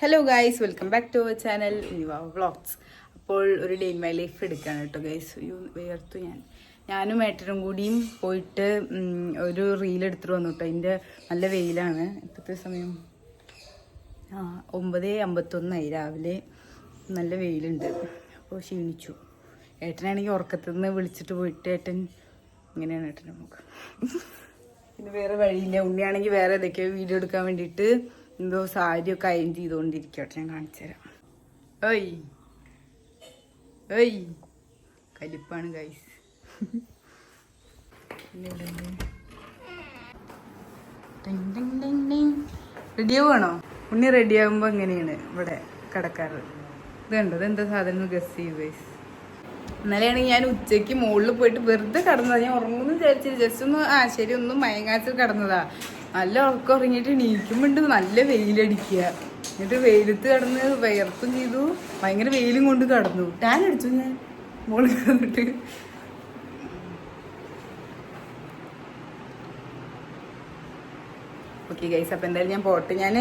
Hello guys welcome back to our channel Viva vlogs അപ്പോൾ ഒരു day my life എടുക്കുകയാണ് കേട്ടോ ഗൈസ് വേർത്തു ഞാൻ. ഞാനും ഏട്ടനും കൂടിയും പോയിട്ട് ഒരു റീൽ എടുത്തിട്ട് വന്നു കേട്ടോ. അതിന്റെ നല്ല വെയിലാണ്. ഇപ്പോഴത്തെ സമയം? ആ ഒമ്പത് അമ്പത്തൊന്നായി രാവിലെ. നല്ല വെയിലുണ്ട്. അപ്പോൾ ക്ഷീണിച്ചു. ഏട്ടനാണെങ്കിൽ ഉറക്കത്തിൽ നിന്ന് വിളിച്ചിട്ട് പോയിട്ട് ഏട്ടൻ ഇങ്ങനെയാണ് ഏട്ടൻ നമുക്ക് പിന്നെ വേറെ വഴിയില്ല. ഉണ്ണിയാണെങ്കിൽ വേറെ ഏതൊക്കെയോ വീഡിയോ എടുക്കാൻ വേണ്ടിയിട്ട് എന്തോ സാരിയൊക്കെ അയൻ ചെയ്തുകൊണ്ടിരിക്കട്ടെ ഞാൻ കാണിച്ചുതരാം ഏയ് ഏയ് കലിപ്പാണ് ഗൈസ് പിന്നെ റെഡി ആവുകയാണോ ഉണ്ണി റെഡി ആകുമ്പോൾ എങ്ങനെയാണ് ഇവിടെ കടക്കാറ്? ഇത് കണ്ടോ ഇതെന്താ സാധനം ഗസ് ചെയ്യൂ ഗൈസ് ഇന്നലെയാണെങ്കിൽ ഞാൻ ഉച്ചയ്ക്ക് മുകളിൽ പോയിട്ട് വെറുതെ കടന്നതാ. ഞാൻ ഉറങ്ങുന്നു വിചാരിച്ചില്ല. ജസ്റ്റ് ഒന്ന് ആ ശരി ഒന്ന് മയങ്ങാച്ചിൽ കടന്നതാ. നല്ല ഉറക്കം ഉറങ്ങിയിട്ട് എണീക്കുമ്പോണ്ട് നല്ല വെയിലടിക്കുക. എന്നിട്ട് വെയിലത്ത് കടന്ന് വിയർത്തും ചെയ്തു. ഭയങ്കര വെയിലും കൊണ്ട് കടന്നു. ടാൻ അടിച്ചു ഞാൻ? മുകളിൽ കിടന്നിട്ട്. ഓക്കെ ഗൈസ് അപ്പം എന്തായാലും ഞാൻ പോട്ടെ. ഞാൻ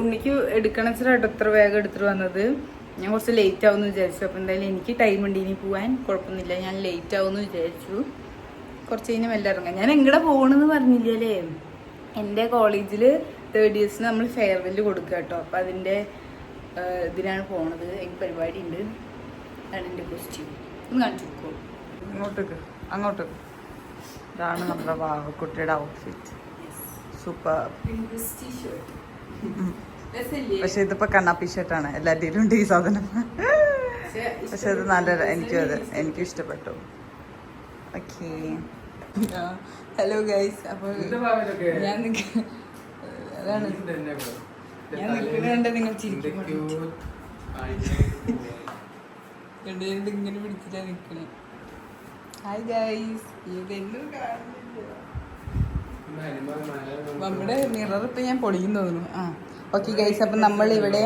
ഉണ്ണിക്ക് എടുക്കണ വെച്ചിട്ട് എത്ര വേഗം എടുത്തിട്ട് വന്നത്. ഞാൻ കുറച്ച് ലേറ്റ് ആവുമെന്ന് വിചാരിച്ചു. അപ്പം എന്തായാലും എനിക്ക് ടൈം ഉണ്ട്. ഇനി പോവാൻ കുഴപ്പമൊന്നുമില്ല. ഞാൻ ലേറ്റ് ആവുമെന്ന് വിചാരിച്ചു. കുറച്ച് കഴിഞ്ഞ് മെല്ലെ ഇറങ്ങാം ഞാൻ എങ്ങടെ പോകണമെന്ന് പറഞ്ഞില്ലല്ലേ എന്റെ കോളേജിൽ തേർഡ് ഇയേഴ്സിന് നമ്മൾ ഫെയർവെൽ കൊടുക്കുക കേട്ടോ അപ്പം അതിന്റെ ഇതിനാണ് പോണത്. എനിക്ക് പരിപാടി ഉണ്ട് അതാണ് എന്റെ ക്വസ്റ്റ്യൻ ഒന്ന് കാണിച്ചു കൊടുക്കൂ? അങ്ങോട്ടേക്ക് അങ്ങോട്ടേക്ക് ഇതാണ് നമ്മുടെ വാവക്കുട്ടിയുടെ ഔട്ട്ഫിറ്റ് സൂപ്പർ പക്ഷെ ഇതിപ്പോ കണ്ണാപ്പി ഷർട്ടാണ് എല്ലാറ്റിലും ഉണ്ട് ഈ സാധനം. പക്ഷെ അത് നല്ല എനിക്കും അത് എനിക്കും ഇഷ്ടപ്പെട്ടു ഓക്കെ ഹലോ ഗൈസ് അപ്പോൾ ഞാൻ അതാണ്. ഞാൻ നിൽക്കുന്നുണ്ട് നിങ്ങൾ ചിരിക്കുന്നുണ്ട് ഇങ്ങനെ പിടിച്ചിട്ടാ നിക്കണേ. ഹായ് ഗൈസ് ഇതെന്നും നമ്മുടെ മിറർ ഇപ്പൊ ഞാൻ പൊളിയും തോന്നുന്നു. ആ ഓക്കെ ഗൈസ് അപ്പൊ നമ്മൾ ഇവിടെ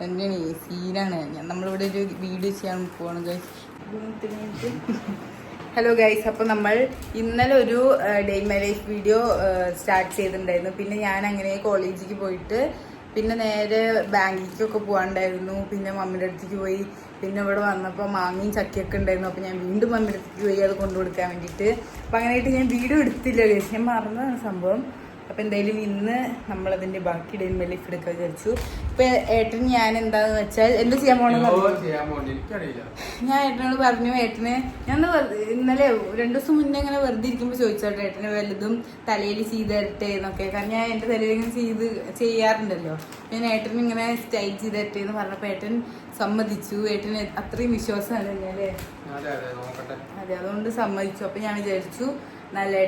തന്നെയാണ് സീനാണ് ഞാൻ നമ്മളിവിടെ ഒരു വീഡിയോ ചെയ്യാൻ പോവാണ് ഗൈസ് ഹലോ ഗൈസ് അപ്പോൾ നമ്മൾ ഇന്നലെ ഒരു day my life video start ചെയ്തിട്ടുണ്ടായിരുന്നു. പിന്നെ ഞാൻ അങ്ങനെ കോളേജിലേക്ക് പോയിട്ട് പിന്നെ നേരെ ബാങ്കിലേക്കൊക്കെ പോകാണ്ടായിരുന്നു പിന്നെ മമ്മിയുടെ അടുത്തേക്ക് പോയി. പിന്നെ ഇവിടെ വന്നപ്പോൾ മാങ്ങയും ചക്കയൊക്കെ ഉണ്ടായിരുന്നു. അപ്പോൾ ഞാൻ വീണ്ടും മമ്മിയുടെ അടുത്തേക്ക് പോയി അത് കൊണ്ടു കൊടുക്കാൻ വേണ്ടിയിട്ട്. അപ്പം അങ്ങനെയായിട്ട് ഞാൻ വീഡിയോ എടുത്തില്ല ഗൈസ് ഞാൻ മറന്നതാണ് സംഭവം. അപ്പം എന്തായാലും ഇന്ന് നമ്മളതിന്റെ ബാക്കി ഡേ മൈ ലൈഫ് എടുക്കാൻ വിചാരിച്ചു. ഇപ്പം ഏട്ടൻ ഞാൻ എന്താന്ന് വെച്ചാൽ എന്ത് ചെയ്യാൻ പോകണമെന്ന് ഞാൻ ഏട്ടനോട് പറഞ്ഞു ഏട്ടന് ഞാൻ ഇന്നലെ രണ്ടു ദിവസം മുന്നേ ഇങ്ങനെ വെറുതെ ഇരിക്കുമ്പോൾ ചോദിച്ചോട്ടെ ഏട്ടന് വലുതും തലയിൽ ചെയ്ത് തരട്ടെ എന്നൊക്കെ. കാരണം ഞാൻ എന്റെ തലയിൽ ഇങ്ങനെ ചെയ്ത് ചെയ്യാറുണ്ടല്ലോ. ഞാൻ ഏട്ടൻ ഇങ്ങനെ സ്റ്റൈൽ ചെയ്ത് തരട്ടെ എന്ന് പറഞ്ഞപ്പോൾ ഏട്ടൻ സമ്മതിച്ചു. ഏട്ടന് അത്രയും വിശ്വാസമാണ് അല്ലേ? അതെ അതുകൊണ്ട് സമ്മതിച്ചു. അപ്പം ഞാൻ വിചാരിച്ചു നല്ല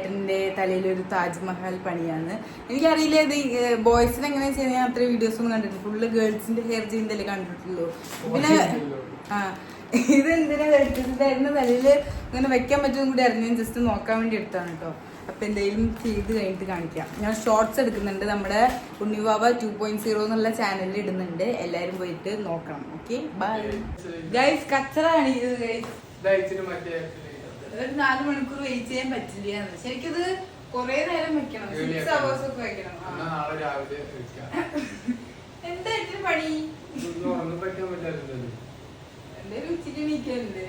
തലയിലൊരു താജ്മഹൽ പണിയാണ്. എനിക്കറിയില്ല ഇത് ബോയ്സിന് എങ്ങനെ ചെയ്യുന്ന? ഞാൻ അത്ര വീഡിയോസ് ഒന്നും കണ്ടിട്ടില്ല. ഫുള്ള് ഗേൾസിന്റെ ഹെയർ ചെയ്യുന്നതല്ലേ കണ്ടിട്ടുള്ളൂ. പിന്നെ ആ ഇത് എന്തിനാ കഴിച്ചിട്ടായിരുന്നു തലയിൽ ഇങ്ങനെ വെക്കാൻ പറ്റുമെന്ന് കൂടി അറിഞ്ഞു ജസ്റ്റ് നോക്കാൻ വേണ്ടി എടുത്താണ് കേട്ടോ അപ്പൊ എന്തെങ്കിലും ചെയ്ത് കഴിഞ്ഞിട്ട് കാണിക്കാം. ഞാൻ ഷോർട്സ് എടുക്കുന്നുണ്ട്. നമ്മുടെ ഉണ്ണിവാവ ടു പോയിന്റ് സീറോ എന്നുള്ള ചാനലിൽ ഇടുന്നുണ്ട്. എല്ലാരും പോയിട്ട് നോക്കണം. ഓക്കെ ബൈ ഗൈസ് കച്ചറാണ് ഇത് ഗൈസ് ഒരു നാല് മണിക്കൂർ വെയിറ്റ് ചെയ്യാൻ പറ്റില്ല ശരിക്കത് കൊറേ നേരം വെക്കണം. സിക്സ് അവേഴ്സ് ഒക്കെ വെക്കണം. എന്താ ഇതിന് പണി? എന്തായാലും ഉച്ചയ്ക്ക് എണീക്കലുണ്ട്.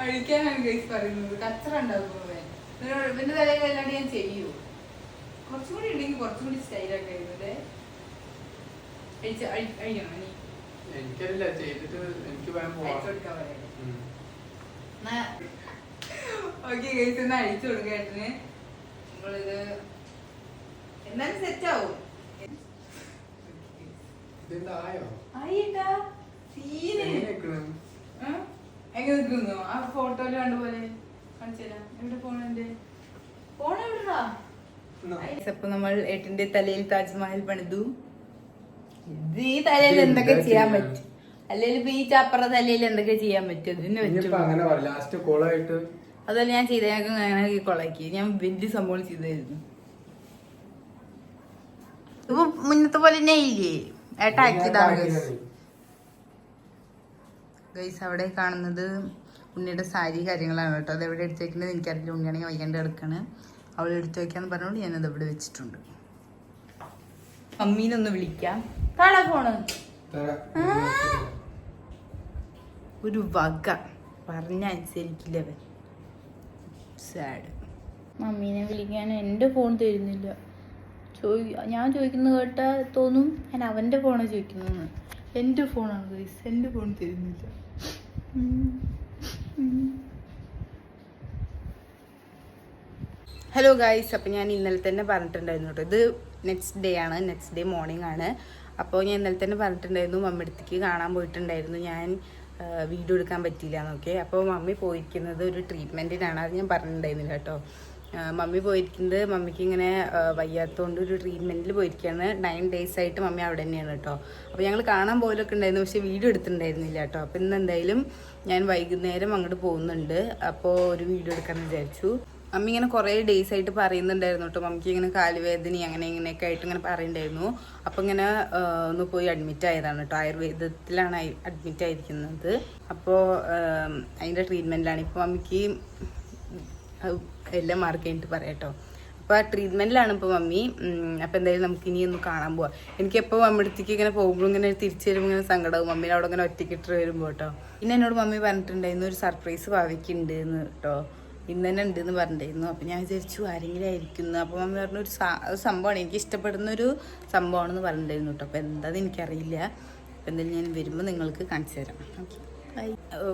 അഴിക്കാനാണ് ഗൈസ് പറയുന്നത്. കച്ചറ ഉണ്ടാകുന്നത് ഇവന്റെ തലയിൽ അല്ലാണ്ട് ഞാൻ ചെയ്യൂ. കുറച്ചും കൂടി ഉണ്ടെങ്കിൽ കുറച്ചും കൂടി സ്റ്റൈലൊക്കെ ആയിരുന്നല്ലേ അഴിച്ച അഴി- അഴിക്കണം എനിക്കറിയില്ല. ചെയ്തിട്ട് എനിക്ക് വേണം അഴിച്ചു പോവാം കൊടുക്കാൻ പറയാം ഉം. ഓക്കെ ഗൈസ് ഒന്ന് അഴിച്ചു കൊടുക്കേട്ടന് നമ്മളിത് എന്നാലും സെറ്റ് ആവും. എങ്ങനെ നിൽക്കുന്നു ആ ഫോട്ടോയിൽ കണ്ട പോലെ കാണിച്ചുതരാം എവിടെ ഫോണെന്റെ ഫോൺ എവിടെടാ. അപ്പൊ നമ്മൾ ഏട്ടന്റെ തലയിൽ താജ്മഹൽ പണിതു. ഇത് ഈ തലയിൽ എന്തൊക്കെ ചെയ്യാൻ പറ്റും? അല്ലെങ്കിൽ ഈ ചപ്പറ തലയിൽ എന്തൊക്കെ ചെയ്യാൻ പറ്റും? ഇതിന് പറ്റും. അങ്ങനെ പറ ലാസ്റ്റ് കോളായിട്ട് അതല്ല ഞാൻ ചെയ്ത ഞങ്ങൾക്ക് അങ്ങനെ കൊളാക്കി. ഞാൻ വലിയ സംഭവം ചെയ്തായിരുന്നു. ഇപ്പൊ മുന്നത്തെ പോലെ തന്നെ ഇല്ലേ ഏട്ടാ ആക്കിയതാണ് ഗൈസ് അവിടെ കാണുന്നത് ഉണ്ണിയുടെ സാരി കാര്യങ്ങളാണ് കേട്ടോ. അത് എവിടെ എടുത്തേക്കുന്നത് എനിക്കറിയില്ല. ഉണ്ണിയാണെങ്കിൽ വൈകാണ്ട് കിടക്കാണ് അവൾ എടുത്തു വെക്കാന്ന് പറഞ്ഞുകൊണ്ട് ഞാനത് ഇവിടെ വെച്ചിട്ടുണ്ട്. മമ്മീനൊന്ന് വിളിക്കാം. കാണാ ഫോണ്. ഒരു വക. പറഞ്ഞ അനുസരിക്കില്ല അവൻ. സാഡ് മമ്മീനെ വിളിക്കാൻ എന്റെ ഫോൺ തരുന്നില്ല. ചോദി ഞാൻ ചോദിക്കുന്നത് കേട്ടാൽ തോന്നും? ഞാൻ അവന്റെ ഫോണാണ് ചോദിക്കുന്നതെന്ന്. എന്റെ ഫോണാണ് ഗൈസ്. എന്റെ ഫോൺ തരുന്നില്ല. ഹലോ ഗായ്സ് അപ്പം ഞാൻ ഇന്നലെ തന്നെ പറഞ്ഞിട്ടുണ്ടായിരുന്നു കേട്ടോ. ഇത് നെക്സ്റ്റ് ഡേ ആണ്. നെക്സ്റ്റ് ഡേ മോർണിംഗ് ആണ്. അപ്പോൾ ഞാൻ ഇന്നലെ തന്നെ പറഞ്ഞിട്ടുണ്ടായിരുന്നു മമ്മിടത്തേക്ക് കാണാൻ പോയിട്ടുണ്ടായിരുന്നു. ഞാൻ വീഡിയോ എടുക്കാൻ പറ്റിയില്ല എന്നൊക്കെ അപ്പോൾ മമ്മി പോയിരിക്കുന്നത് ഒരു ട്രീറ്റ്മെന്റിനാണ്. അത് ഞാൻ പറഞ്ഞിട്ടുണ്ടായിരുന്നില്ല കേട്ടോ. മമ്മി പോയിരിക്കുന്നത് മമ്മിക്ക് ഇങ്ങനെ വയ്യാത്തതുകൊണ്ട് ഒരു ട്രീറ്റ്മെന്റിൽ പോയിരിക്കുകയാണ്. നയൻ ഡേയ്സ് ആയിട്ട് മമ്മി അവിടെ തന്നെയാണ് കേട്ടോ. അപ്പോൾ ഞങ്ങൾ കാണാൻ പോലൊക്കെ ഉണ്ടായിരുന്നു പക്ഷേ വീഡിയോ എടുത്തിട്ടുണ്ടായിരുന്നില്ല കേട്ടോ. അപ്പോൾ ഇന്ന് എന്തായാലും ഞാൻ വൈകുന്നേരം അങ്ങോട്ട് പോകുന്നുണ്ട്. അപ്പോൾ ഒരു വീഡിയോ എടുക്കാമെന്ന് വിചാരിച്ചു. അമ്മ ഇങ്ങനെ കുറേ ഡേയ്സ് ആയിട്ട് പറയുന്നുണ്ടായിരുന്നു കേട്ടോ മമ്മിക്ക് ഇങ്ങനെ കാലുവേദന അങ്ങനെ ഇങ്ങനെയൊക്കെ ആയിട്ട് ഇങ്ങനെ പറയുന്നുണ്ടായിരുന്നു അപ്പം ഇങ്ങനെ ഒന്ന് പോയി അഡ്മിറ്റ് ആയതാണ് കേട്ടോ ആയുർവേദത്തിലാണ് അഡ്മിറ്റ് ആയിരിക്കുന്നത്. അപ്പോൾ അതിന്റെ ട്രീറ്റ്മെന്റിലാണ് ഇപ്പോൾ മമ്മിക്ക് എല്ലാം മാർക്ക് കഴിഞ്ഞിട്ട് പറയാം കേട്ടോ അപ്പോൾ ട്രീറ്റ്മെന്റിലാണ് ഇപ്പോൾ മമ്മി അപ്പോൾ എന്തായാലും നമുക്ക് ഇനി ഒന്ന് കാണാൻ പോവാം. എനിക്ക് എപ്പോൾ മമ്മിടത്തേക്ക് ഇങ്ങനെ പോകുമ്പോൾ ഇങ്ങനെ തിരിച്ചു വരുമ്പോൾ ഇങ്ങനെ സങ്കടമാകും മമ്മീനെ അവിടെ ഇങ്ങനെ ഒറ്റയ്ക്കിട്ട് വരുമ്പോൾ കേട്ടോ പിന്നെ എന്നോട് മമ്മി പറഞ്ഞിട്ടുണ്ടായിരുന്നു ഒരു സർപ്രൈസ് ഭാവിക്കുണ്ട് എന്ന് കേട്ടോ ഇന്ന് തന്നെ ഉണ്ട് എന്ന് പറഞ്ഞിട്ടുണ്ടായിരുന്നു. അപ്പോൾ ഞാൻ വിചാരിച്ചു ആരെങ്കിലും ആയിരിക്കുന്നു അപ്പോൾ മമ്മി പറഞ്ഞ ഒരു സംഭവമാണ്. എനിക്ക് ഇഷ്ടപ്പെടുന്ന ഒരു സംഭവമാണെന്ന് പറഞ്ഞിട്ടുണ്ടായിരുന്നു കേട്ടോ. അപ്പോൾ എന്താണെന്ന് എനിക്കറിയില്ല. അപ്പോൾ എന്തായാലും ഞാൻ വരുമ്പോൾ നിങ്ങൾക്ക് കാണിച്ചു തരാം. ഓക്കെ.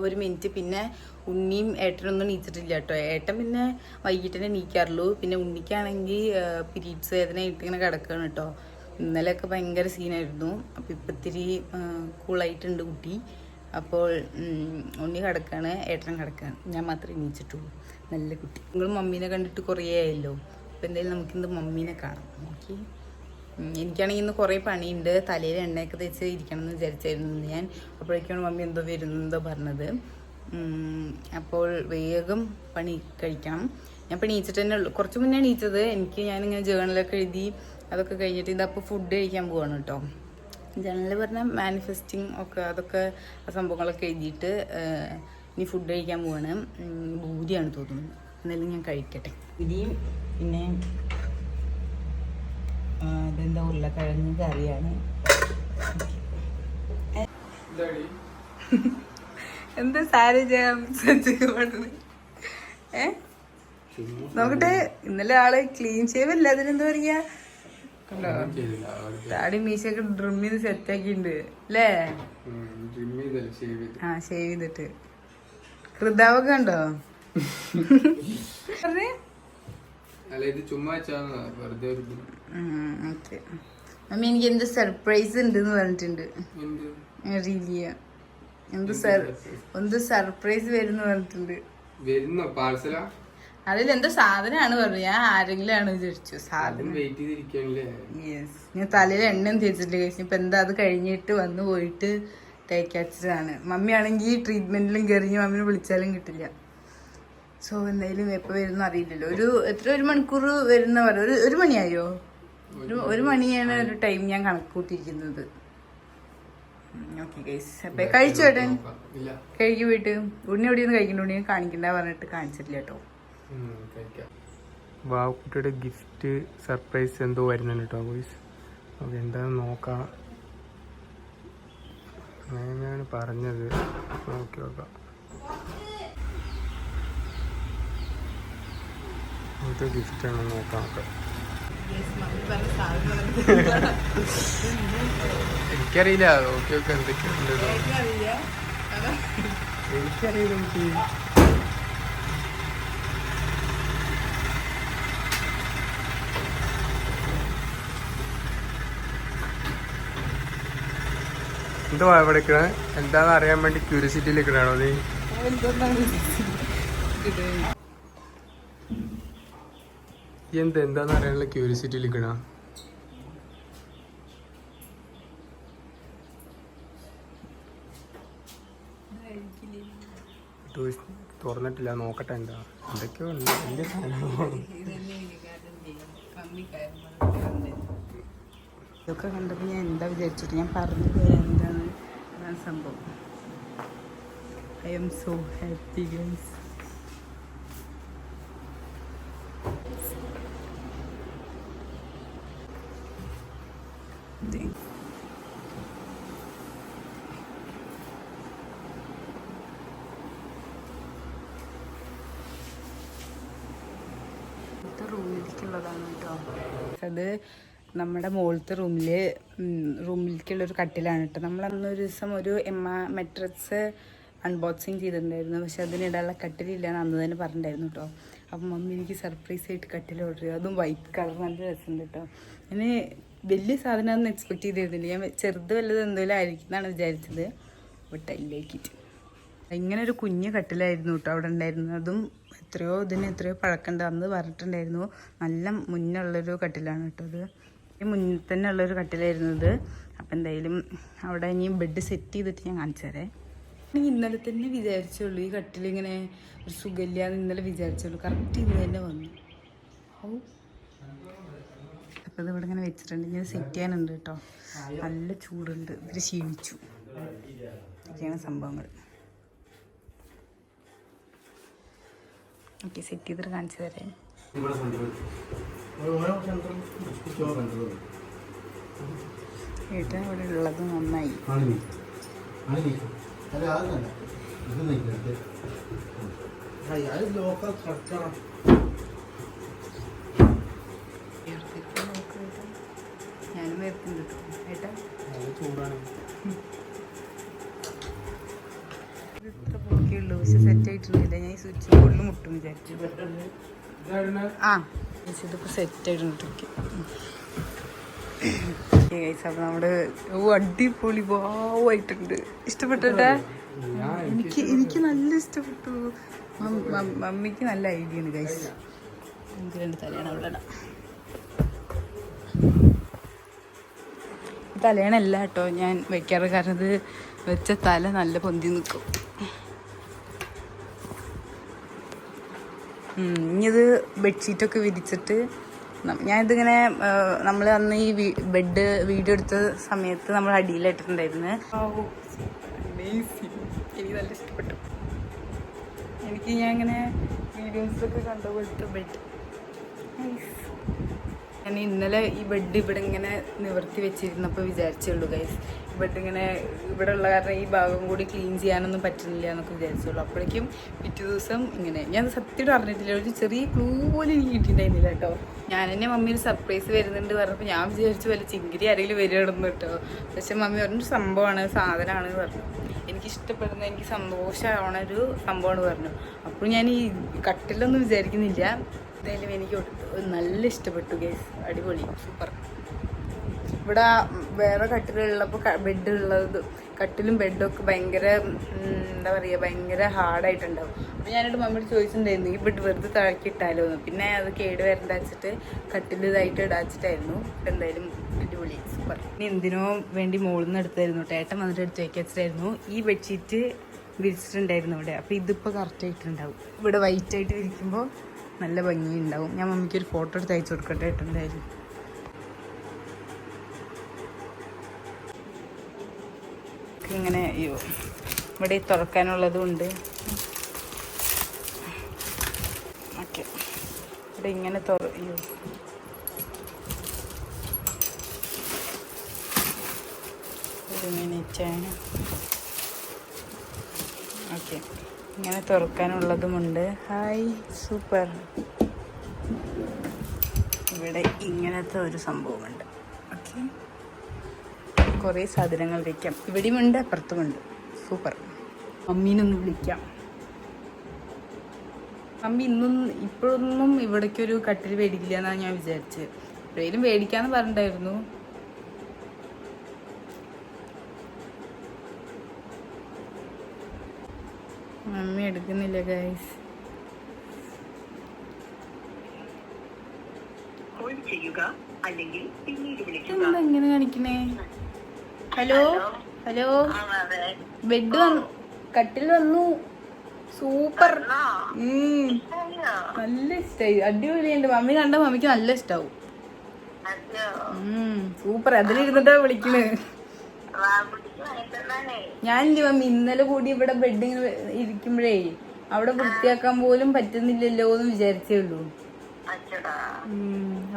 ഒരു മിനിറ്റ്. പിന്നെ ഉണ്ണിയും ഏട്ടനൊന്നും നീച്ചിട്ടില്ല കേട്ടോ. ഏട്ടൻ പിന്നെ വൈകിട്ട് നീക്കാറുള്ളൂ പിന്നെ ഉണ്ണിക്കാണെങ്കിൽ പിരീഡ്സ് വേദന ആയിട്ട് ഇങ്ങനെ കിടക്കുകയാണ് കേട്ടോ. ഇന്നലെയൊക്കെ ഭയങ്കര സീനായിരുന്നു. അപ്പോൾ ഇപ്പം ഇത്തിരി കൂളായിട്ടുണ്ട് കുട്ടി. അപ്പോൾ ഉണ്ണി കിടക്കാണ് ഏട്ടൻ കിടക്കാണ്. ഞാൻ മാത്രമേ നീച്ചിട്ടുള്ളൂ നല്ല കുട്ടി. നിങ്ങൾ മമ്മീനെ കണ്ടിട്ട് കുറേ ആയല്ലോ. അപ്പോൾ എന്തായാലും നമുക്കിന്ന് മമ്മീനെ കാണാം. ഓക്കെ? എനിക്കാണെങ്കിൽ ഇന്ന് കുറേ പണിയുണ്ട്. തലയിൽ എണ്ണയൊക്കെ തേച്ച് ഇരിക്കണം എന്ന് വിചാരിച്ചായിരുന്നു ഞാൻ. അപ്പോഴേക്കാണ് മമ്മി എന്തോ വരുന്നതോ പറഞ്ഞത്. അപ്പോൾ വേഗം പണി കഴിക്കണം. ഞാൻ ഇപ്പോൾ നീച്ചിട്ട് തന്നെ ഉള്ളൂ. കുറച്ച് മുന്നേ നീച്ചത് എനിക്ക് ഞാനിങ്ങനെ ജേണലൊക്കെ എഴുതി അതൊക്കെ കഴിഞ്ഞിട്ട് ഇതപ്പോൾ ഫുഡ് കഴിക്കാൻ പോവാണ് കേട്ടോ. ജേണലിൽ പറഞ്ഞാൽ മാനിഫെസ്റ്റിംഗ് ഒക്കെ അതൊക്കെ സംഭവങ്ങളൊക്കെ എഴുതിയിട്ട് ഇനി ഫുഡ് കഴിക്കാൻ പോവാണ്. ഭൂതിയാണ് തോന്നുന്നത് എന്നാലും ഞാൻ കഴിക്കട്ടെ. ഇനിയും പിന്നെ ആ, ഇതെന്താ ഉരുളക്കിഴങ്ങ് കറിയാണ്. എന്താ സാരി ചെയ്യാൻ ഏ? നോക്കട്ടെ. ഇന്നലെ ആൾ ക്ലീൻ ഷേവ് അല്ല അതിനെന്താ പറയാ? താടി മീശയൊക്കെ ഡ്രിം ചെയ്ത് സെറ്റ് ആക്കിയിട്ടുണ്ട്. അല്ലേ? ആ ഷേവ് ചെയ്തിട്ട്. ഹൃദാവൊക്കെ കണ്ടോ മമ്മി എനിക്ക് എന്ത് സർപ്രൈസ് ഉണ്ട് എന്ന് പറഞ്ഞിട്ടുണ്ട്. എന്ത്? റിയ എന്ത് എന്ത് സർപ്രൈസ്? വരുന്നു? പറഞ്ഞിട്ടുണ്ട് അതിൽ എന്തോ സാധനമാണ് പറഞ്ഞു. ഞാൻ ആരെങ്കിലും ആണ് വിചാരിച്ചു. സാധനം. യെസ് ഞാൻ തലയിൽ എണ്ണ തിരിച്ചിട്ടില്ല കഴിച്ചു ഇപ്പൊ എന്താ അത് കഴിഞ്ഞിട്ട് വന്നു പോയിട്ട് തേക്കാച്ചതാണ് മമ്മിയാണെങ്കിൽ ഈ ട്രീറ്റ്മെന്റിലും കയറിഞ്ഞ് മമ്മിനെ വിളിച്ചാലും കിട്ടില്ല. സോ എന്തായാലും എപ്പോൾ വരുന്ന അറിയില്ലല്ലോ. ഒരു എത്ര ഒരു മണിക്കൂർ വരുന്ന പറ ഒരു ഒരു മണിയായോ? ഒരു ഒരു മണിയാണ് ഒരു ടൈം ഞാൻ കണക്ക് കൂട്ടിയിരിക്കുന്നത് ഓക്കെ ഗൈസ് അപ്പൊ കഴിച്ചു. ഇല്ല കഴുകി പോയിട്ട് ഉണ്ണി എവിടെ ഒന്ന് കഴിക്കണ്ട? ഉണ്ണി കാണിക്കണ്ട പറഞ്ഞിട്ട് കാണിച്ചിട്ടില്ല കേട്ടോ. വാവ് കുട്ടിയുടെ ഗിഫ്റ്റ് സർപ്രൈസ് എന്തോ വരുന്നുണ്ട് കേട്ടോ ബോയ്സ് അപ്പോൾ എന്താണെന്ന് നോക്കാം. അങ്ങനെയാണ് പറഞ്ഞത്. നോക്കി നോക്കാം. ഇത് ഗിഫ്റ്റാണ് നോക്കാം നോക്കാം എനിക്കറിയില്ല. ഓക്കെ ഓക്കെ എന്തൊക്കെയുണ്ട് എനിക്കറിയില്ല. എനിക്ക് എന്തുവാ ഇവിടെ നിൽക്കണേ എന്താന്ന് അറിയാൻ വേണ്ടി ക്യൂരിയസിറ്റിയിൽ നിൽക്കണാണോ നീ? എന്ത് എന്താന്ന് അറിയാനുള്ള ക്യൂരിയസിറ്റിയിൽ നിൽക്കണ തുറന്നിട്ടില്ല നോക്കട്ടെ എന്താ. എന്തൊക്കെയോ വലിയ സാധനങ്ങളാണ്? ഇതൊക്കെ കണ്ടപ്പോൾ ഞാൻ എന്താ വിചാരിച്ചിട്ട് ഞാൻ പറഞ്ഞു തരാം എന്താണ്? അതാണ് സംഭവം. I'm so happy guys റൂമിലേക്കുള്ളതാണ് കേട്ടോ. അത് നമ്മുടെ മുകളിലത്തെ റൂമിൽ റൂമിലേക്കുള്ള ഒരു കട്ടിലാണ് കേട്ടോ. നമ്മൾ അന്ന് ഒരു ദിവസം ഒരു എമ്മ മെട്രസ് അൺബോക്സിങ് ചെയ്തിട്ടുണ്ടായിരുന്നു. പക്ഷെ അതിനിടാനുള്ള കട്ടിലില്ലാന്ന് അന്ന് തന്നെ പറഞ്ഞിട്ടുണ്ടായിരുന്നു കേട്ടോ. അപ്പം മമ്മി എനിക്ക് സർപ്രൈസ് ആയിട്ട് കട്ടിൽ ഓർഡർ ചെയ്തു. അതും വൈറ്റ് കളർ നല്ല രസമുണ്ട് കേട്ടോ. ഇനി വലിയ സാധനമൊന്നും എക്സ്പെക്ട് ചെയ്തിരുന്നില്ല. ഞാൻ ചെറുത് വല്ലത് എന്തെങ്കിലും ആയിരിക്കും എന്നാണ് വിചാരിച്ചത്. ബട്ട് ഇങ്ങനെ ഒരു കുഞ്ഞു കട്ടിലായിരുന്നു കേട്ടോ അവിടെ ഉണ്ടായിരുന്നത്. അതും എത്രയോ ഇതിന് എത്രയോ പഴക്കമുണ്ട്. അന്ന് പറഞ്ഞിട്ടുണ്ടായിരുന്നു. നല്ല മുന്നുള്ളൊരു കട്ടിലാണ് കേട്ടോ അത്. മുന്നിൽ തന്നെ ഉള്ളൊരു കട്ടിലായിരുന്നു ഇത്. അപ്പം എന്തായാലും അവിടെ ഇനി ബെഡ് സെറ്റ് ചെയ്തിട്ട് ഞാൻ കാണിച്ചു തരേ. ഇന്നലെ തന്നെ വിചാരിച്ചുള്ളൂ ഈ കട്ടിലിങ്ങനെ ഒരു സുഖമില്ലാന്ന് ഇന്നലെ വിചാരിച്ചുള്ളൂ കറക്റ്റ് ഇന്ന് തന്നെ വന്നു. ഓ അപ്പോൾ ഇത് ഇവിടെ ഇങ്ങനെ വെച്ചിട്ടുണ്ട്. ഇങ്ങനെ സെറ്റ് ചെയ്യാനുണ്ട് കേട്ടോ. നല്ല ചൂടുണ്ട്. ഇവർ ക്ഷീണിച്ചു. ഇതൊക്കെയാണ് സംഭവങ്ങൾ. ഓക്കെ സെറ്റ് ചെയ്തിട്ട് കാണിച്ചു തരാം. ഏട്ടാ ഇവിടെ ഉള്ളത് നന്നായി ഞാനും വരുത്തുണ്ട് കേട്ടോ. ഏട്ടാ? നല്ല ചൂടാണ്. ഇത് ഇത്ര പൊക്കിയുള്ളൂ. പക്ഷെ സെറ്റ് ഞാൻ ഈ സ്വിച്ച് ബോർഡിൽ മുട്ടും വിചാരിച്ചു. ആ. പക്ഷെ ഇതിപ്പോൾ സെറ്റ് ഗൈസ് അപ്പം നമ്മുടെ ഓ അടിപൊളി വാവായിട്ടുണ്ട് ഇഷ്ടപ്പെട്ടെ എനിക്ക് എനിക്ക് നല്ല ഇഷ്ടപ്പെട്ടു. മമ്മിക്ക് നല്ല ഐഡിയ ഉണ്ട് ഗൈസ് എനിക്ക് രണ്ട് തലയാണ് അവിടെ തലേണല്ല കേട്ടോ ഞാൻ വെക്കാറ്. കാരണം ഇത് വെച്ച തല നല്ല പൊന്തി നിൽക്കും ഇനിയത് ബെഡ്ഷീറ്റൊക്കെ വിരിച്ചിട്ട് ഞാനിതിങ്ങനെ നമ്മൾ അന്ന് ഈ ബെഡ് വീഡിയോ എടുത്ത സമയത്ത് നമ്മൾ അടിയിലിട്ടിട്ടുണ്ടായിരുന്നു. എനിക്ക് നല്ല ഇഷ്ടപ്പെട്ടു. എനിക്ക് ഞാൻ ഇങ്ങനെ വീഡിയോസൊക്കെ കണ്ടുപോയിട്ട് ബെഡ് ഞാൻ ഇന്നലെ ഈ ബെഡ് ഇവിടെ ഇങ്ങനെ നിവർത്തി വെച്ചിരുന്നപ്പോൾ വിചാരിച്ചുള്ളൂ ഗൈസ് ബെഡ് ഇങ്ങനെ ഇവിടെ ഉള്ള കാരണം ഈ ഭാഗം കൂടി ക്ലീൻ ചെയ്യാനൊന്നും പറ്റുന്നില്ല എന്നൊക്കെ വിചാരിച്ചുള്ളൂ. അപ്പോഴേക്കും പിറ്റേ ദിവസം ഇങ്ങനെ ഞാൻ സത്യം അറിഞ്ഞിട്ടില്ല. ഒരു ചെറിയ ക്ലൂ പോലും എനിക്ക് കിട്ടിയിട്ടുണ്ടായിരുന്നില്ല കേട്ടോ. ഞാൻ എന്നെ മമ്മി ഒരു സർപ്രൈസ് വരുന്നുണ്ട് പറഞ്ഞപ്പോൾ ഞാൻ വിചാരിച്ചു വല്ല ചിങ്കിരി ആരെങ്കിലും വരികയാണെന്ന് കേട്ടോ. പക്ഷെ മമ്മി പറഞ്ഞൊരു സംഭവമാണ് സാധനമാണ് പറഞ്ഞു. എനിക്ക് ഇഷ്ടപ്പെടുന്ന എനിക്ക് സന്തോഷമാവണ ഒരു സംഭവമാണ് പറഞ്ഞു. അപ്പോൾ ഞാൻ ഈ കട്ടിലൊന്നും വിചാരിക്കുന്നില്ല. എന്തായാലും എനിക്ക് നല്ല ഇഷ്ടപ്പെട്ടു ഗേസ് അടിപൊളി. സൂപ്പർ ഇവിടെ വേറെ കട്ടിലുള്ളപ്പോൾ ബെഡ് ഉള്ളത് കട്ടിലും ബെഡും ഒക്കെ ഭയങ്കര എന്താ പറയുക ഭയങ്കര ഹാർഡായിട്ടുണ്ടാവും അപ്പോൾ ഞാനോട് മമ്മിയോട് ചോദിച്ചിട്ടുണ്ടായിരുന്നു ഈ ബെഡ് വെറുതെ താഴേക്ക് ഇട്ടാലോ എന്ന്. പിന്നെ അത് കേട് വരണ്ട വെച്ചിട്ട് കട്ടിൽ ഇതായിട്ട് ഇടാച്ചിട്ടായിരുന്നു. എന്തായാലും അടിപൊളി. സൂപ്പർ ഇനി എന്തിനോ വേണ്ടി മുകളിൽ നിന്ന് എടുത്തായിരുന്നു. ഏട്ടൻ വന്നിട്ട് എടുത്ത് വയ്ക്കാച്ചിട്ടായിരുന്നു ഈ ബെഡ്ഷീറ്റ് വിരിച്ചിട്ടുണ്ടായിരുന്നു ഇവിടെ. അപ്പോൾ ഇതിപ്പോൾ കറക്റ്റ് ആയിട്ടുണ്ടാവും. ഇവിടെ വൈറ്റ് ആയിട്ട് വിരിക്കുമ്പോൾ നല്ല ഭംഗിയുണ്ടാവും. ഞാൻ മമ്മിക്ക് ഒരു ഫോട്ടോ എടുത്ത് അയച്ചു കൊടുക്കട്ടെ ഏട്ടൻ ഇങ്ങനെ ഇവിടെ തുറക്കാനുള്ളതും ഉണ്ട് ഓക്കെ. ഇവിടെ ഇങ്ങനെ തുറ അയ്യോ ഇതിങ്ങനെ ഇച്ചാണ് ഓക്കെ. ഇങ്ങനെ തുറക്കാനുള്ളതുമുണ്ട്. ഹായ്. സൂപ്പർ. ഇവിടെ ഇങ്ങനത്തെ ഒരു സംഭവമുണ്ട്. ഓക്കെ. കുറേ സാധനങ്ങൾ വയ്ക്കാം ഇവിടെയുമുണ്ട് അപ്പുറത്തുമുണ്ട് സൂപ്പർ. മമ്മീനൊന്ന് വിളിക്കാം. മമ്മി ഇന്നും ഇപ്പോഴൊന്നും ഇവിടേക്കൊരു കട്ടിൽ മേടിക്കില്ല എന്നാണ് ഞാൻ വിചാരിച്ചത് എപ്പോഴേലും മേടിക്കാന്ന് പറഞ്ഞിട്ടായിരുന്നു മമ്മി എടുക്കുന്നില്ല ഗൈസ് ചെയ്യുക അല്ലെങ്കിൽ പിന്നീട് വിളിക്കുക. എന്താ ഇങ്ങനെ കാണിക്കണേ ഹലോ? ഹലോ? ബെഡ് വന്നു കട്ടിൽ വന്നു. സൂപ്പർ. നല്ല ഇഷ്ടായി. അടിപൊളിയുണ്ട് മമ്മി കണ്ട മമ്മിക്ക് നല്ല ഇഷ്ടാവും. സൂപ്പർ. അതിലിരുന്നിട്ടാ വിളിക്കണ്. ഞാനില്ലേ മമ്മി ഇന്നലെ കൂടി ഇവിടെ ബെഡ് ഇങ്ങനെ ഇരിക്കുമ്പോഴേ അവിടെ വൃത്തിയാക്കാൻ പോലും പറ്റുന്നില്ലല്ലോ എന്ന് വിചാരിച്ചേ ഉള്ളൂ.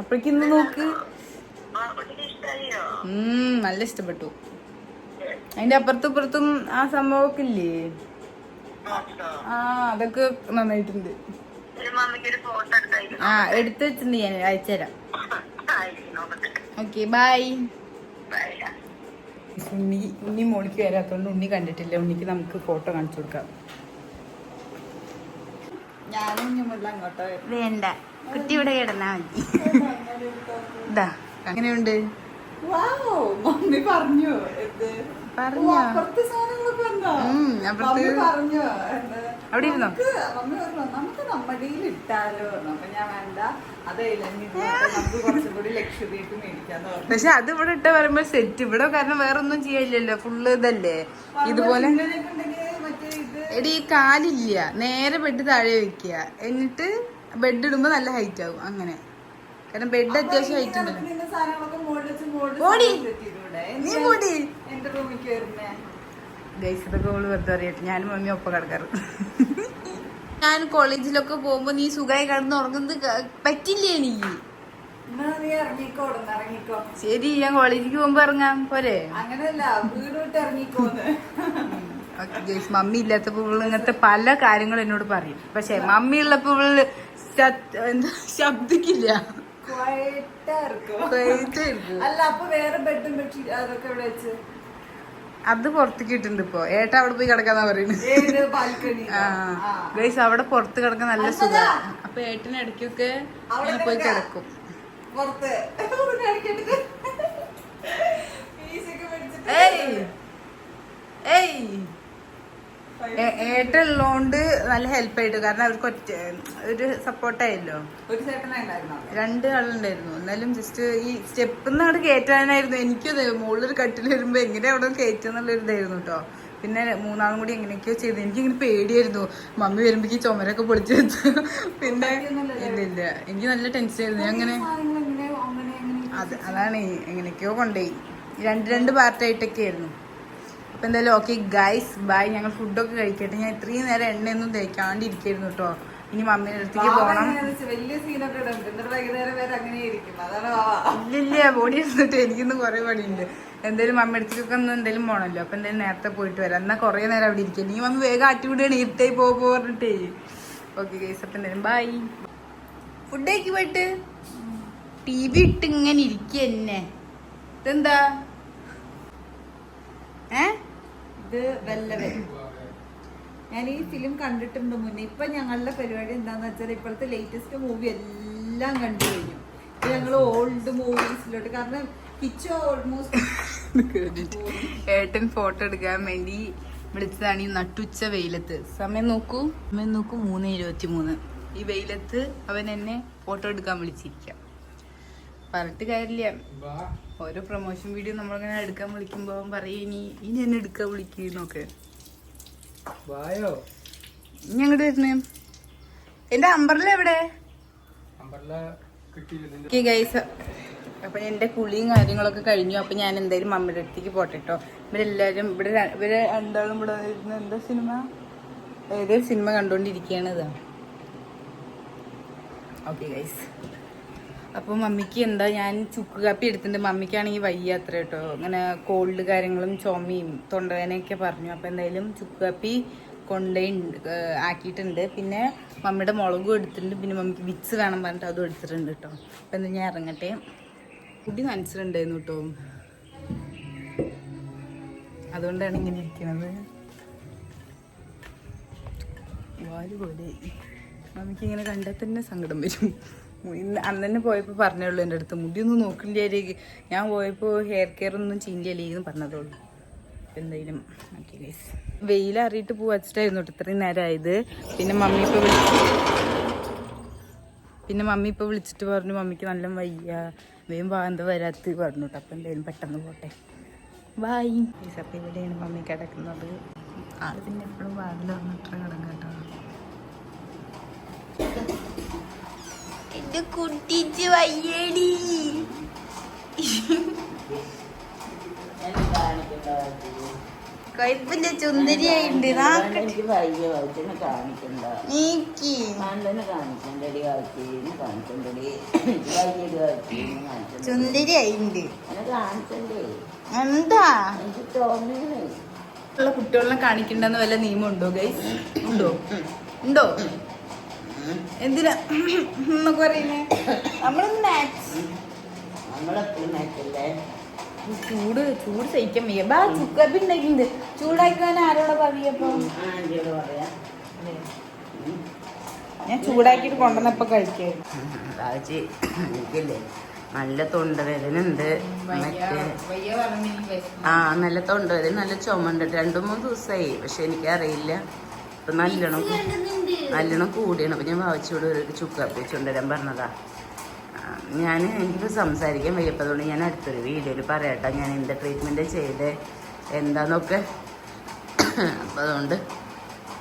അപ്പഴേക്കിന്ന് നോക്ക്. നല്ല ഇഷ്ടപ്പെട്ടു. അതിന്റെ അപ്പുറത്തും ഇപ്പുറത്തും ആ സംഭവമൊക്കെ ഇല്ലേ ആ അതൊക്കെ നന്നായിട്ടുണ്ട്. ആ എടുത്ത് വെച്ചിട്ടുണ്ട് ഞാൻ. അയച്ചുതരാം ഓക്കെ ബൈ. ഉണ്ണി ഉണ്ണി മോളിക്ക് വരാത്തോണ്ട് ഉണ്ണി കണ്ടിട്ടില്ല. ഉണ്ണിക്ക് നമുക്ക് ഫോട്ടോ കാണിച്ചു കൊടുക്കാം. ഞാനും അങ്ങോട്ടോ വേണ്ട. കുട്ടി ഇവിടെ കിടന്നാ മതി. ഇതാ. അങ്ങനെയുണ്ട് മമ്മി പറഞ്ഞു? പറഞ്ഞോ? ഓ, അപ്പുറത്തെ സാധനങ്ങളൊക്കെ വന്നോ? ഉം, മമ്മി പറഞ്ഞു. അവിടെ ഇരുന്നോ? നമുക്ക് മമ്മി പറഞ്ഞു നമുക്ക് നമ്മുടെ ഇട്ടാലോ? അപ്പൊ ഞാൻ വേണ്ട പക്ഷെ അത് ഇവിടെ ഇട്ട പറയുമ്പോ സെറ്റ് ഇവിടെ കാരണം വേറെ ഒന്നും ചെയ്യാനില്ലല്ലോ. ഫുള്ള് ഇതല്ലേ? ഇതുപോലെ എടി കാലില്ല. നേരെ ബെഡ് താഴെ വെക്കുക. എന്നിട്ട് ബെഡ് ഇടുമ്പോ നല്ല ഹൈറ്റ് ആവും. അങ്ങനെ. കാരണം ബെഡ് അത്യാവശ്യം ഹൈറ്റ് ഉണ്ടല്ലോ നിന്റെ സാധനങ്ങളൊക്കെ മുകളിൽ വെച്ച് മുകളിൽ ഓടി. set ചെയ്തൂടെ? നീ എന്തിനാ ഓടി. എന്റെ റൂമിലേക്ക് വരുന്നേ ഗൈസ് ഇതൊക്കെ ഓൾ വെറുതെ അറിയട്ടെ ഞാനും മമ്മി ഒപ്പം കിടക്കാറ്. ഞാൻ കോളേജിലൊക്കെ പോകുമ്പോ നീ സുഖമായി കിടന്ന് ഉറങ്ങുന്നത് പറ്റില്ലേ എനിക്ക് ശരി ഞാൻ കോളേജിലേക്ക് പോകുമ്പോ ഇറങ്ങാം. പോരെ. അങ്ങനെയല്ല വീട് വിട്ട് ഇറങ്ങിക്കോന്ന്. ഓക്കെ ഗൈസ് മമ്മി ഇല്ലാത്തപ്പോൾ ഇവൾ ഇങ്ങനത്തെ പല കാര്യങ്ങളും എന്നോട് പറയും. പക്ഷെ മമ്മി ഉള്ളപ്പോൾ ഇവൾ ശബ്ദിക്കില്ല. അല്ല അപ്പൊ വേറെ ബെഡും ബെഡ്ഷീറ്റ് അതൊക്കെ ഇവിടെ വെച്ച്? അത് പുറത്തേക്ക് ഇട്ടുണ്ട് ഇപ്പൊ. ഏട്ട അവിടെ പോയി കിടക്കാന്നാ പറയുന്നത്. ഗൈസ് അവിടെ പുറത്ത് കിടക്കാൻ നല്ല സുഖം. അപ്പൊ ഏട്ടന് ഇടയ്ക്കൊക്കെ പോയി കിടക്കും. ഏയ്. ഏയ്. ഏട്ടുള്ളോണ്ട് നല്ല ഹെൽപ്പ് ആയിട്ട്. കാരണം അവർക്ക് ഒറ്റ ഒരു സപ്പോർട്ടായല്ലോ ഒരു രണ്ട് ആളുണ്ടായിരുന്നു. എന്നാലും ജസ്റ്റ് ഈ സ്റ്റെപ്പ് അവിടെ കയറ്റാനായിരുന്നു എനിക്കത് മുകളിലൊരു കട്ടിൽ വരുമ്പോ എങ്ങനെ അവിടെ കയറ്റുന്നുള്ളൊരു ഇതായിരുന്നു കേട്ടോ പിന്നെ മൂന്നാളും കൂടി എങ്ങനെയൊക്കെയോ ചെയ്തു. എനിക്കിങ്ങനെ പേടിയായിരുന്നു. മമ്മി വരുമ്പോ ചുമരൊക്കെ പൊളിച്ചു വെച്ചു. പിന്നെ ഇല്ല എനിക്ക് നല്ല ടെൻഷൻ ആയിരുന്നു. അങ്ങനെ അതെ അതാണ് ഈ എങ്ങനെയൊക്കെയോ കൊണ്ടുപോയി രണ്ട് രണ്ട് പാർട്ടായിട്ടൊക്കെ ആയിരുന്നു അപ്പൊ എന്തായാലും ഓക്കെ ഗൈസ് ബൈ ഞങ്ങൾ ഫുഡൊക്കെ കഴിക്കട്ടെ. ഞാൻ ഇത്രയും നേരം എണ്ണയൊന്നും തേക്കാണ്ടിരിക്കായിരുന്നു കേട്ടോ ഇനി മമ്മീന്റെ അടുത്തേക്ക് പോകണം ഇല്ലില്ല ബോഡി എടുത്തിട്ട് എനിക്കിന്ന് കുറെ പണിയുണ്ട് എന്തായാലും മമ്മി അടുത്തേക്കൊക്കെ ഒന്ന് എന്തായാലും പോകണല്ലോ അപ്പൊ എന്തായാലും നേരത്തെ പോയിട്ട് വരാം. എന്നാ കുറേ നേരം അവിടെ ഇരിക്കും. നീ മമ്മി വേഗം ആട്ടിവിടുകയാണ് ഇരുട്ടായി പോകുമ്പോൾ പറഞ്ഞിട്ടേ. ഓക്കെ ഗൈസ് അപ്പൊ എന്തായാലും ബൈ ഫുഡ് കഴിക്ക് പോയിട്ട്? ടി വി ഇട്ട് ഇങ്ങനെ ഇരിക്കുക എന്നെ. ഇതെന്താ? ഏ? ഇത് വെല്ലവൻ ഞാൻ ഈ ഫിലിം കണ്ടിട്ടുണ്ട് മുന്നേ. ഇപ്പൊ ഞങ്ങളുടെ പരിപാടി എന്താണെന്ന് വെച്ചാൽ ഇപ്പോഴത്തെ ലേറ്റസ്റ്റ് മൂവി എല്ലാം കണ്ടു കഴിഞ്ഞു. ഇപ്പൊ ഞങ്ങൾ ഓൾഡ് മൂവീസിലോട്ട് കാരണം കിച്ചു ഓൾമോസ്റ്റ് ഏട്ടൻ ഫോട്ടോ എടുക്കാൻ വേണ്ടി വിളിച്ചതാണ് ഈ നട്ടുച്ച വെയിലത്ത്. സമയം നോക്കൂ. സമയം നോക്കൂ മൂന്ന് ഇരുപത്തി മൂന്ന് ഈ വെയിലത്ത് അവൻ എന്നെ ഫോട്ടോ എടുക്കാൻ വിളിച്ചിരിക്കാം. പറഞ്ഞിട്ട് കാര്യമില്ല. ഓരോ പ്രൊമോഷൻ വീഡിയോ നമ്മളിങ്ങനെ എടുക്കാൻ വിളിക്കുമ്പോൾ പറയും ഇനി ഇനി എന്നെ എടുക്കാൻ വിളിക്കുന്നൊക്കെ വായോ? ഇനി അങ്ങോട്ട് വരുന്നേ? എന്റെ അമ്പർല എവിടെ? ഗൈസ് അപ്പൊ എന്റെ കുളിയും കാര്യങ്ങളൊക്കെ കഴിഞ്ഞു. അപ്പൊ ഞാൻ എന്തായാലും മമ്മിയുടെ അടുത്തേക്ക് പോട്ടെട്ടോ. ഇവരെല്ലാരും ഇവിടെ ഇവരെ രണ്ടാളും ഇവിടെ വരുന്ന എന്താ സിനിമ? ഏതൊരു സിനിമ കണ്ടോണ്ടിരിക്കാണ് ഇതാ. ഓക്കെ ഗൈസ് അപ്പൊ മമ്മിക്ക് എന്താ ഞാൻ ചുക്ക് കാപ്പി എടുത്തിട്ടുണ്ട് മമ്മിക്കാണെങ്കിൽ വയ്യ അത്ര കേട്ടോ. അങ്ങനെ കോൾഡ് കാര്യങ്ങളും ചുമയും തൊണ്ടവേനയൊക്കെ പറഞ്ഞു. അപ്പൊ എന്തായാലും ചുക്ക് കാപ്പി കൊണ്ടുപോയി ആക്കിയിട്ടുണ്ട്. പിന്നെ മമ്മിയുടെ മുളകും എടുത്തിട്ടുണ്ട്. പിന്നെ മമ്മിക്ക് വിക്സ് വേണം പറഞ്ഞിട്ട് അതും എടുത്തിട്ടുണ്ട് കേട്ടോ. അപ്പൊ എന്താ ഞാൻ ഇറങ്ങട്ടെ. കുടി നനച്ചിട്ടുണ്ടായിരുന്നു കേട്ടോ. അതുകൊണ്ടാണ് ഇങ്ങനെ ഇരിക്കുന്നത് വാൽ മമ്മിക്ക് ഇങ്ങനെ കണ്ടാൽ തന്നെ സങ്കടം വരും. ഇന്ന് അന്ന് തന്നെ പോയപ്പോൾ പറഞ്ഞുള്ളൂ എന്റെ അടുത്ത് മുടിയൊന്നും നോക്കില്ല ഞാൻ പോയപ്പോൾ ഹെയർ കെയർ ഒന്നും ചെയ്യില്ലേ എന്ന് പറഞ്ഞതുള്ളൂ എന്തെങ്കിലും ഓക്കെ ഗൈസ് വെയിൽ അറിയിട്ട് പോവാച്ചിട്ടായിരുന്നു കേട്ടോ ഇത്രയും നേരമായത് പിന്നെ മമ്മി ഇപ്പോൾ വിളിച്ചു. പിന്നെ മമ്മി ഇപ്പോൾ വിളിച്ചിട്ട് പറഞ്ഞു മമ്മിക്ക് നല്ല വയ്യ. വേഗം വാന്ത വരാത്ത്? പറഞ്ഞു കേട്ടോ അപ്പം എന്തായാലും പെട്ടെന്ന് പോട്ടെ. ബായ് അപ്പം ഇവിടെയാണ് മമ്മി കിടക്കുന്നത്. ആൾ പിന്നെ എപ്പോഴും വാതിൽ വന്നിട്ട് കിടക്കുക കേട്ടോ എന്റെ കുട്ടിച്ച് വയ്യടി കൊഴപ്പില്ല ചുന്ദരിയായിണ്ട്. നാക്ക് ചുന്ദരിയായിണ്ട് എന്താ? എനിക്ക് തോന്നുന്നു ഉള്ള കുട്ടികളെ കാണിക്കണ്ടെന്ന് വല്ല നിയമം ഉണ്ടോ? ഗൈസ് ഉണ്ടോ ഉണ്ടോ? എന്തിനാ? എന്നൊക്കെ പറയുന്നേ. നമ്മളൊന്ന് മാക്സ് ചൂട് ചൂട് സഹിക്കാൻ വയ്യ. ബാ ചുക്കപ്പി ഉണ്ടാക്കിണ്ട് ചൂടാക്കാൻ ആരോടെ പറയാം ഞാൻ ചൂടാക്കിട്ട് കൊണ്ടുവന്നപ്പോ കഴിക്കായിരുന്നു നല്ല തൊണ്ടവേദന ഉണ്ട് മറ്റേ ആ നല്ല തൊണ്ടവേദന നല്ല ചുമണ്ട്. രണ്ടു മൂന്ന് ദിവസമായി പക്ഷെ എനിക്കറിയില്ല. ഇപ്പൊ നല്ലോണം നല്ലോണം കൂടിയാണ്. അപ്പം ഞാൻ വായിച്ചോട് ഒരു ചുക്കാപ്പി വെച്ചുകൊണ്ടുവരാൻ പറഞ്ഞതാ. ഞാൻ എനിക്കിപ്പോൾ സംസാരിക്കാൻ വയ്യപ്പതുകൊണ്ട് ഞാൻ അടുത്തൊരു വീഡിയോയിൽ പറയട്ടെ. ഞാൻ എന്ത് ട്രീറ്റ്മെന്റ് ചെയ്ത് എന്താന്നൊക്കെ. അപ്പം അതുകൊണ്ട്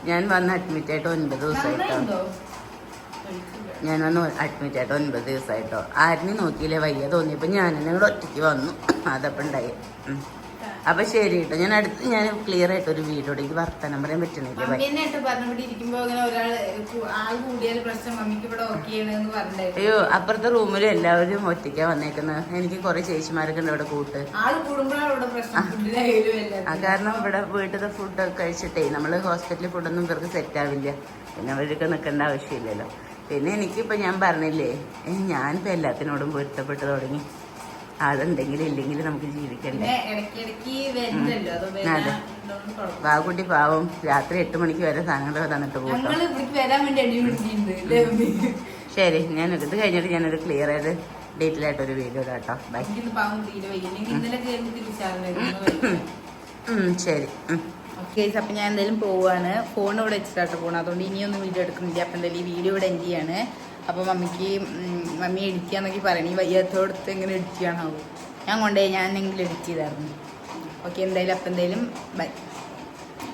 ഞാൻ വന്ന് അഡ്മിറ്റ് ആയിട്ട് ഒൻപത് ദിവസമായിട്ടോ ഞാൻ വന്ന് അഡ്മിറ്റ് ആയിട്ട് ഒൻപത് ദിവസമായിട്ടോ ആരും നോക്കിയില്ലേ? വയ്യ തോന്നിയപ്പോൾ ഞാൻ എന്നെ ഇവിടെ ഒറ്റയ്ക്ക് വന്നു. അതപ്പം ഉണ്ടായി. അപ്പൊ ശരി കേട്ടോ. ഞാൻ അടുത്ത് ഞാൻ ക്ലിയർ ആയിട്ട് ഒരു വീഡിയോ എനിക്ക് വർത്തമാനം പറയാൻ പറ്റണില്ല. അയ്യോ അപ്പുറത്തെ റൂമിൽ എല്ലാവരും ഒറ്റയ്ക്കാ വന്നേക്കുന്നത് എനിക്ക് കുറെ ചേച്ചിമാരൊക്കെ ഉണ്ട് ഇവിടെ കൂട്ട്. കാരണം ഇവിടെ വീട്ടിലത്തെ ഫുഡ് കഴിച്ചിട്ടേ നമ്മൾ ഹോസ്പിറ്റലിൽ ഫുഡൊന്നും ഇവർക്ക് സെറ്റ് ആവില്ല. പിന്നെ അവരൊക്കെ നിൽക്കേണ്ട ആവശ്യമില്ലല്ലോ. പിന്നെ എനിക്കിപ്പോൾ ഞാൻ പറഞ്ഞില്ലേ ഞാനിപ്പോ ഞാനിപ്പോൾ എല്ലാത്തിനോടും പൊരുത്തപ്പെട്ട് തുടങ്ങി. അതുണ്ടെങ്കിൽ ഇല്ലെങ്കിലും നമുക്ക് ജീവിക്കണ്ടേ? അത് പാവം. രാത്രി എട്ട് മണിക്ക് വരെ സാധനങ്ങൾ തന്നിട്ട് പോകും? ശരി ഞാൻ ഇത് കഴിഞ്ഞിട്ട് ഞാനൊരു ക്ലിയർ ആയിട്ട് ഡീറ്റെയിൽ ആയിട്ട് ഒരു വീഡിയോ കേട്ടോ ബൈ ശരി. കേസ് അപ്പം ഞാൻ എന്തായാലും പോവാണ്. ഫോൺ ഇവിടെ വെച്ചിട്ടാട്ടോ പോകണം അതുകൊണ്ട് ഇനിയൊന്നും വീഡിയോ എടുക്കുന്നില്ല. അപ്പം എന്തായാലും ഈ വീഡിയോ ഇവിടെ എൻഡ് ചെയ്യാണ്. അപ്പൊ മമ്മിക്ക് മമ്മി എഡിറ്റ് പറയണേ ഈ വയ്യാത്തോടത്ത് എങ്ങനെ എഡിറ്റ് ചെയ്യണാവോ ഞാൻ കൊണ്ടുപോയി ഞാൻ എങ്കിലും എഡിറ്റ് ചെയ്തായിരുന്നു. ഓക്കെ എന്തായാലും അപ്പം എന്തായാലും ബൈ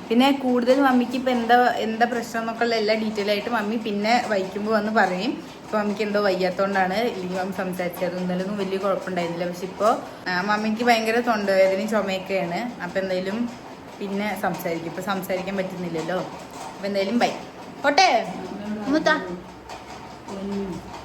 പിന്നെ കൂടുതൽ മമ്മിക്ക് ഇപ്പം എന്താ എന്താ പ്രശ്നം എന്നൊക്കെ ഉള്ള എല്ലാ ഡീറ്റെയിൽ ആയിട്ട് മമ്മി പിന്നെ വഹിക്കുമ്പോൾ വന്ന് പറയും. ഇപ്പം മമ്മിക്ക് എന്തോ വയ്യാത്തോണ്ടാണ് ഇല്ലെങ്കിൽ മമ്മി സംസാരിച്ചത് എന്തായാലും വലിയ കുഴപ്പമുണ്ടായിരുന്നില്ല. പക്ഷെ ഇപ്പോൾ മമ്മിക്ക് ഭയങ്കര തൊണ്ടവേദനയും ചുമയൊക്കെയാണ്. അപ്പം എന്തായാലും പിന്നെ സംസാരിക്കും. ഇപ്പം സംസാരിക്കാൻ പറ്റുന്നില്ലല്ലോ. അപ്പം എന്തായാലും ബൈ ഓട്ടെ മുത്താ. 嗯